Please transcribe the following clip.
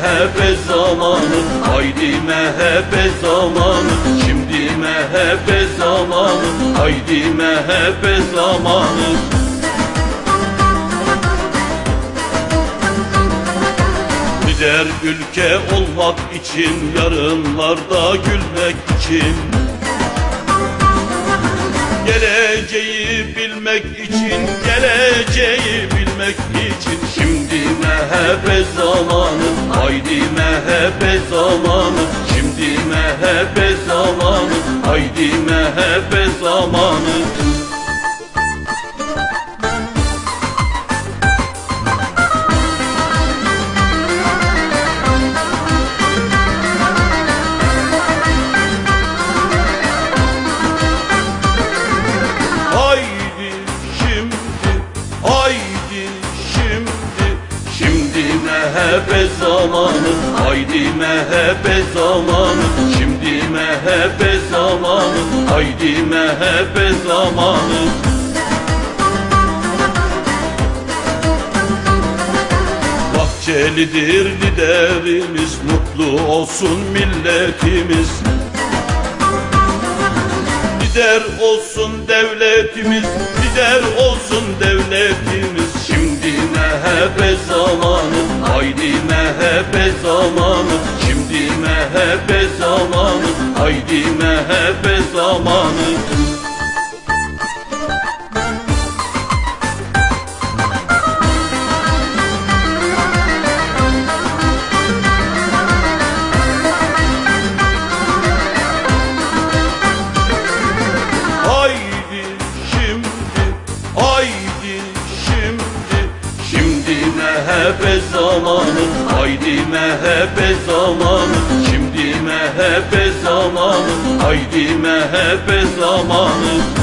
MHP zamanı Haydi MHP zamanı Şimdi MHP zamanı Haydi MHP zamanı. Lider ülke olmak için Yarınlarda gülmek için. Geleceği bilmek için Geleceği bilmek için. Şimdi MHP zamanı Haydi MHP zamanı Şimdi MHP zamanı Haydi MHP zamanı MHP zamanı, haydi MHP zamanı Şimdi MHP zamanı, haydi MHP zamanı. Bahçelidir liderimiz, mutlu olsun milletimiz. Lider olsun devletimiz, lider olsun MHP zamanı, haydi MHP zamanı. Şimdi MHP zamanı, haydi MHP zamanı MHP zamanı, haydi MHP zamanı Şimdi MHP zamanı, haydi MHP zamanı